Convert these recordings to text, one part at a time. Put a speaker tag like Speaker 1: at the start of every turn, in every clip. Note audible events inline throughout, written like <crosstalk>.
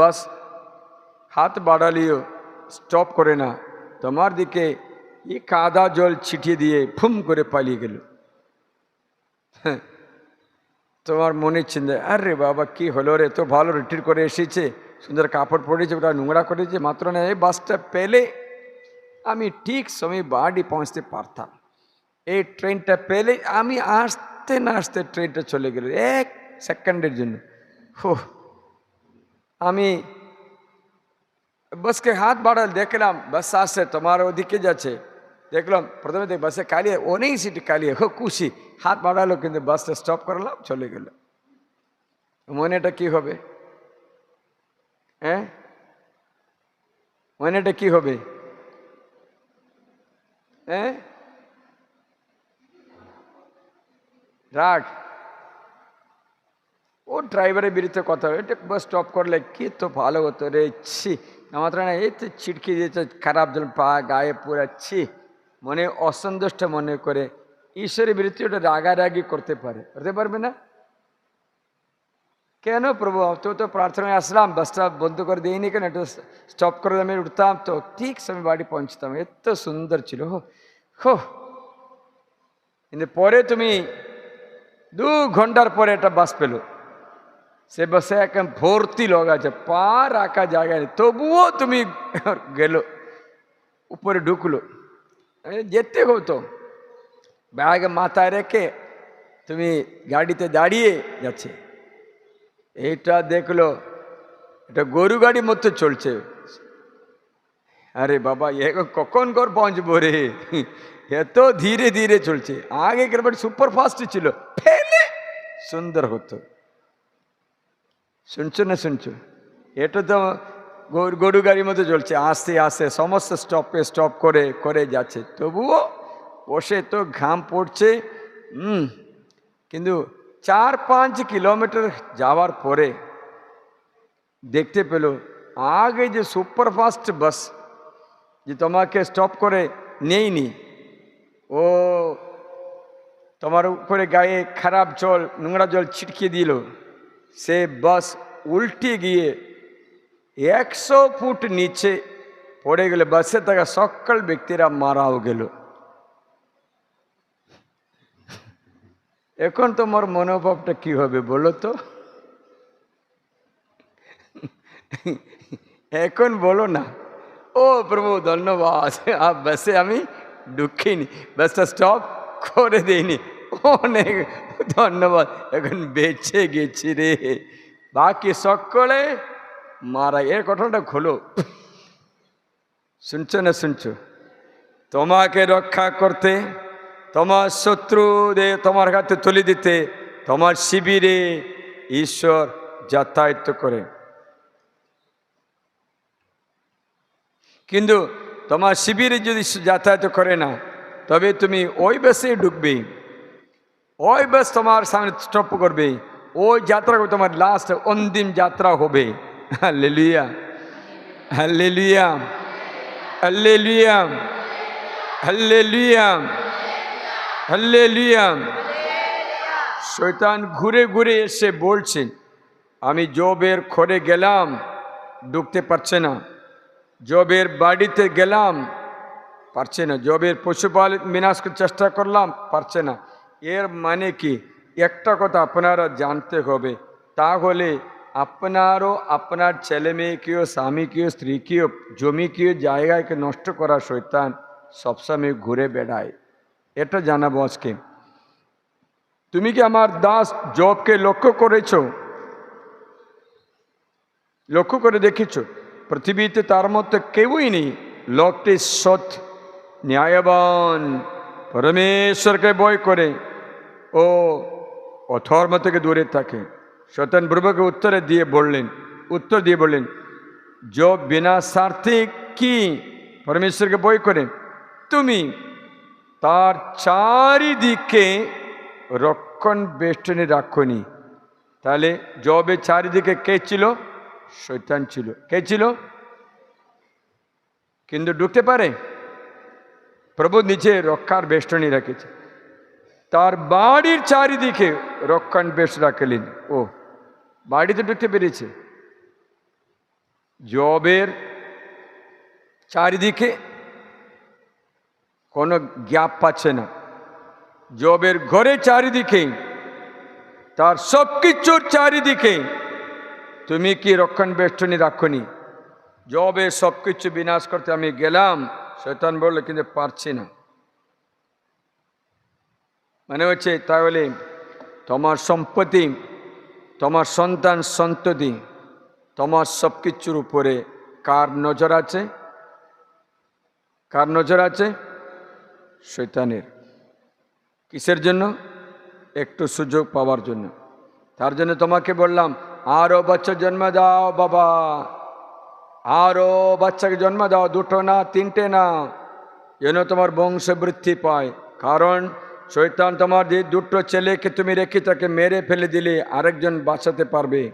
Speaker 1: বাস হাত বাড়ালিও স্টপ করে না তোমার দিকে এই কাদা জল ছিটিয়ে দিয়ে ফুম করে পালিয়ে গেল তোমার মনে চিন্তা আরে বাবা কি হলো রে তো ভালো রিট্রিট করে এসেছে সুন্দর কাপড় পরেছে, ওটা নোংরা করেছে, মাত্র না, এই বাসটা পেলে আমি ঠিক সময় বাড়ি পৌঁছতে পারতাম। এই ট্রেনটা পেলে আমি আসতে না আসতে ট্রেনটা চলে গেল এক সেকেন্ডের জন্য। হো আমি বাসকে হাত বাড়াল, দেখলাম বাস আসছে, তোমার ওদিকে যাচ্ছে। দেখলাম প্রথমে দেখ বাসে কালিয়ে, অনেক সিট কালিয়ে হো খুশি। হাত বাড়ালো, কিন্তু বাসটা স্টপ করলাম, চলে গেল। মনেটা কি হবে হ্যাঁ মনেটা কি হবে? হ্যাঁ রাগ। ও ড্রাইভারের বিরুদ্ধে কথা এটা বাস স্টপ করলে কি তো ভালো হতো রে, ছি। আমার না, এই তো ছিটকে দিয়েছে, খারাপ জল পা, গায়ে পুরা, ছি। মনে অসন্তুষ্ট মনে করে, ঈশ্বরের বিরুদ্ধে ওটা রাগারাগি করতে পারে। করতে পারবে না? কেন প্রভু? তো তো প্রার্থনায় আসলাম, বাসটা বন্ধ করে দিইনি কেন? একটু স্টপ করে আমি উঠতাম, তো ঠিক সময় বাড়ি পৌঁছতাম। এত সুন্দর ছিল, হো কিন্তু পরে তুমি দু ঘণ্টার পরে একটা বাস পেল। সে বাসে একদম ভর্তি লোক আছে পা রাখা জায়গা তবুও তুমি <laughs> গেল, উপরে ঢুকলো। যেতে হতো। ব্যাগ মাথায় রেখে তুমি গাড়িতে দাঁড়িয়ে যাচ্ছে। এইটা দেখল, এটা গরু গাড়ির মতো চলছে। আরে বাবা, এ কখন ঘর পৌঁছবো রে? এত ধীরে ধীরে চলছে। আগে কেবল সুপার ফাস্ট ছিল, ফেলে সুন্দর হতো। শুনছো না শুনছো? এটা তো গরু গাড়ির মতো চলছে। আস্তে আস্তে সমস্ত স্টপে স্টপ করে করে যাচ্ছে। তবুও বসে তো ঘাম পড়ছে। হুম, কিন্তু চার পাঁচ কিলোমিটার যাওয়ার পরে দেখতে পেল, আগে যে সুপারফাস্ট বাস যে তোমাকে স্টপ করে নেইনি ও তোমার উপরে গায়ে খারাপ জল, নোংরা জল ছিটকে দিল, সে বাস উল্টে গিয়ে একশো ফুট নিচে পড়ে গেলে। বাসে থাকা সকল ব্যক্তিরা মারাও গেল। এখন তোমার মনোভাবটা কি হবে বলো তো? এখন বলো না। ও প্রভু, ধন্যবাদ। আপ বাসে, আমি ঢুকিনি বাসটা স্টপ করে দিইনি। অনেক ধন্যবাদ। এখন বেঁচে গেছি রে। বাকি সকলে মারা, এর ঘটনাটা খোলো। শুনছো না শুনছো? তোমাকে রক্ষা করতে তোমার শত্রুদের তোমার হাতে তুলে দিতে তোমার শিবিরে ঈশ্বর যাতায়াত করে কিন্তু তোমার শিবিরে যদি যাতায়াত করে না, তবে তুমি ওই বাসে ঢুকবে। ওই বাস তোমার সামনে স্টপ করবে। ওই যাত্রা তোমার লাস্ট অন্তিম যাত্রা হবে। Hallelujah hallelujah hallelujah hallelujah hallelujah. শয়তান ঘুরে ঘুরে এসে বলছেন আমি জবের ঘরে গেলাম, ঢুকতে পারছে না। জবের বাড়িতে গেলাম, পারছে না। জবের পশুপালন বিনাশ চেষ্টা করলাম, পারছে না। এর মানে কি? একটা কথা আপনারা জানতে হবে। তাহলে আপনারও আপনার ছেলে মেয়ে কেউ স্বামী কেউ মেয়েকেও স্বামীকেও, স্ত্রীকেও, জমিকেও জায়গাকে নষ্ট করা শৈতান সবসময় ঘুরে বেড়ায়। এটা জানাব আজকে। তুমি কি আমার দাস জবকে লক্ষ্য করেছ? লক্ষ্য করে দেখেছ? পৃথিবীতে তার মতো কেউই নেই। লোকটি সৎ, ন্যায়বান, পরমেশ্বরকে বয় করে ও অথর্ম থেকে দূরে থাকে। শতন ব্রভকে উত্তরে দিয়ে বললেন, উত্তর দিয়ে বললেন, জব বিনা স্বার্থে কি পরমেশ্বরকে বয় করে? তুমি তার চারিদিকে রক্ষণ বেষ্টনী রাখনি তাহলে জবে চারিদিকে কে ছিল? শৈতান ছিল। কে ছিল? কিন্তু ঢুকতে পারে? প্রভু নিচে রক্ষার বেষ্টনী রেখেছে। তার বাড়ির চারিদিকে রক্ষণ বেশ রাখলেন। ও, বাড়িতে ঢুকতে পেরেছে। জবের চারিদিকে কোনো গ্যাপ পাচ্ছে না। জবের ঘরে চারিদিকে, তার সব কিছুর চারিদিকে তুমি কি রক্ষণ বেষ্টনী রাখনি? জবে সব কিছু বিনাশ করতে আমি গেলাম শৈতান বলল, কিন্তু পারছি না। মানে হচ্ছে, তাহলে তোমার সম্পত্তি, তোমার সন্তান সন্ততি, তোমার সব কিছুর উপরে কার নজর আছে? কার নজর আছে? শৈতানের কিসের জন্য? একটু সুযোগ পাওয়ার জন্য। তার জন্য তোমাকে বললাম আরও বাচ্চা জন্ম দাও বাবা। আরও বাচ্চাকে জন্ম দাও, দুটো না, তিনটে না। যেন তোমার বংশবৃদ্ধি পায়। কারণ শৈতান তোমার দুটো ছেলেকে তুমি রেখে তাকে মেরে ফেলে দিলে আরেকজন বাঁচাতে পারবে।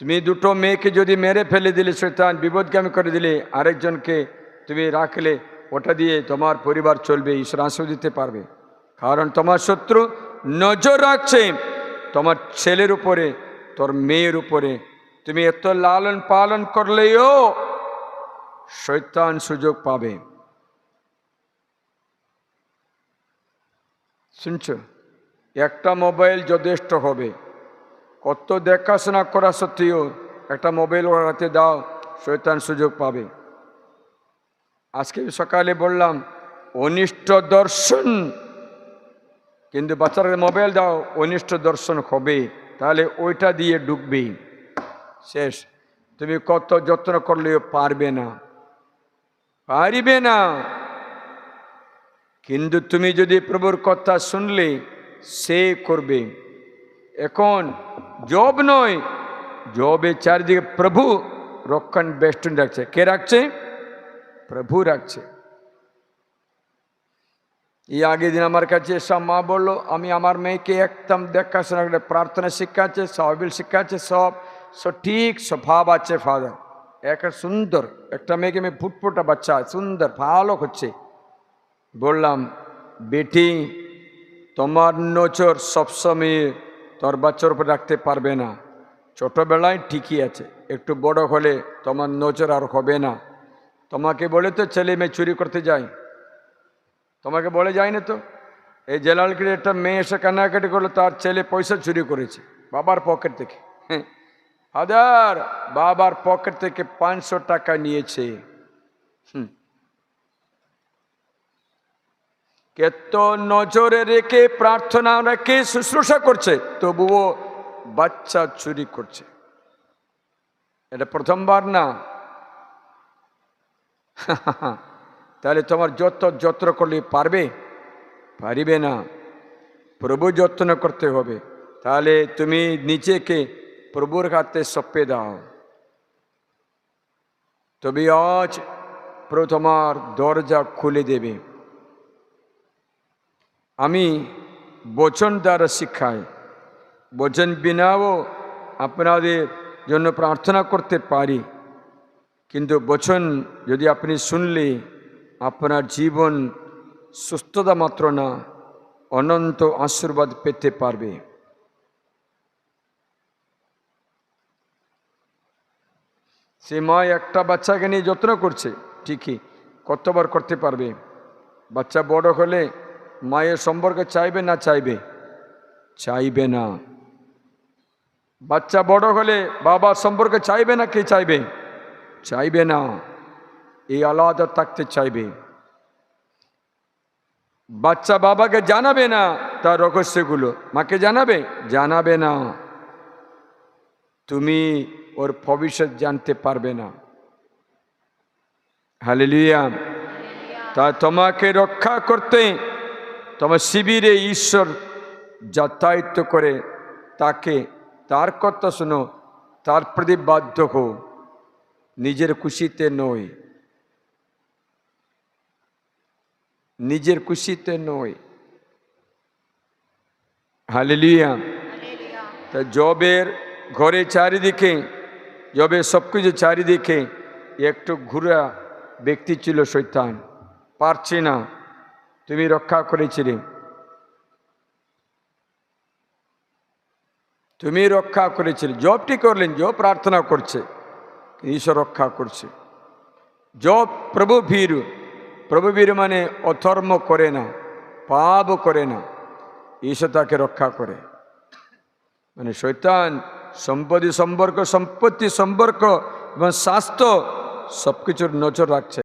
Speaker 1: তুমি দুটো মেয়েকে যদি মেরে ফেলে দিলে শৈতান বিপদগামী করে দিলে আরেকজনকে তুমি রাখলে ওটা দিয়ে তোমার পরিবার চলবে ঈশ্বর আশ্রয় দিতে পারবে। কারণ তোমার শত্রু নজর রাখছে, তোমার ছেলের উপরে, তোর মেয়ের উপরে। তুমি এত লালন পালন করলেও শৈতান সুযোগ পাবে। শুনছ? একটা মোবাইল যথেষ্ট হবে। কত দেখাশোনা করা সত্ত্বেও একটা মোবাইল ওর হাতে দাও শৈতান সুযোগ পাবে। আজকে সকালে বললাম, অনিষ্ট দর্শন। কিন্তু বাচ্চারা মোবাইল দাও, অনিষ্ট দর্শন হবে। তাহলে ওইটা দিয়ে ডুববেই শেষ। তুমি কত যত্ন করলেও পারবে না। পারিবে না। কিন্তু তুমি যদি প্রভুর কথা শুনলে, সে করবে। এখন জব নয়, জবে চারিদিকে প্রভু রক্ষণ বেষ্টন রাখছে। কে রাখছে? প্রভু রাখছে। এই আগের দিন আমার কাছে সব মা বলল, আমি আমার মেয়েকে একদম দেখাশোনা করে প্রার্থনা শিক্ষা আছে, সহবিল শিক্ষা আছে, সব সঠিক স্বভাব আছে, ফাদার। একটা সুন্দর, একটা মেয়েকে মেয়ে ফুটফুটা বাচ্চা, সুন্দর, ভালো হচ্ছে বললাম, বেটি, তোমার নজর সবসময় তোর বাচ্চার উপর রাখতে পারবে না। ছোটোবেলায় ঠিকই আছে, একটু বড় হলে তোমার নজর আর হবে না। তোমাকে বলে তো ছেলে মেয়ে চুরি করতে যায়। তোমাকে বলে যায় না তো? এই জেলালগিরি একটা মেয়ে এসে কান্নাকাটি করল, তার ছেলে পয়সা চুরি করেছে বাবার পকেট থেকে। হ্যাঁ হাজার বাবার পকেট থেকে পাঁচশো টাকা নিয়েছে। হুম। নজরে রেখে প্রার্থনা রেখে শুশ্রূষা করছে, তবুও বাচ্চা চুরি করছে। এটা প্রথমবার না? <laughs> তাহলে তোমার যত যত্ন করলে পারবে, পারিবে না। প্রভু যত্ন করতে হবে। তাহলে তুমি নিজেকে প্রভুর হাতে সপ্পে দাও। তবে আজ প্রভু তোমার দরজা খুলে দেবে। আমি বচন দ্বারা শিক্ষাই বচন বিনাও আপনাদের জন্য প্রার্থনা করতে পারি। কিন্তু বচন, যদি আপনি শুনলে, আপনার জীবন সুস্থতা মাত্র না, অনন্ত আশীর্বাদ পেতে পারবে। সে মা একটা বাচ্চাকে নিয়ে যত্ন করছে, ঠিকই, কতবার করতে পারবে? বাচ্চা বড় হলে মায়ের সম্পর্কে চাইবে না চাইবে? চাইবে না। বাচ্চা বড় হলে বাবার সম্পর্কে চাইবে না কে চাইবে? চাইবে না। এই আলাদা থাকতে চাইবে। বাচ্চা বাবাকে জানাবে না তার রহস্যগুলো। মাকে জানাবে? জানাবে না। তুমি ওর ভবিষ্যৎ জানতে পারবে না। হালেলুয়া। তা তোমাকে রক্ষা করতে তোমার শিবিরে ঈশ্বর যাতায়াত করে। তাকে তার কথা শোনো, তার প্রতি বাধ্য হো নিজের খুশিতে নয় নিজের খুশিতে নয় হালেলুয়া। তা জবের ঘরে চারিদিকে জবে সব কিছু চারিদিকে একটু ঘুরা ব্যক্তি ছিল শৈতান পারছি না। তুমি রক্ষা করেছিলে। তুমি রক্ষা করেছিলে। জবটি করলেন? জব প্রার্থনা করছে। ঈশ্বর রক্ষা করছে জব প্রভু ভীর প্রভু ভীর মানে অধর্ম করে না পাপ করে না ঈশ্বর তাকে রক্ষা করে মানে শৈতান সম্পত্তি সম্পর্ক সম্পত্তি সম্পর্ক এবং স্বাস্থ্য সব কিছুর নজর রাখছে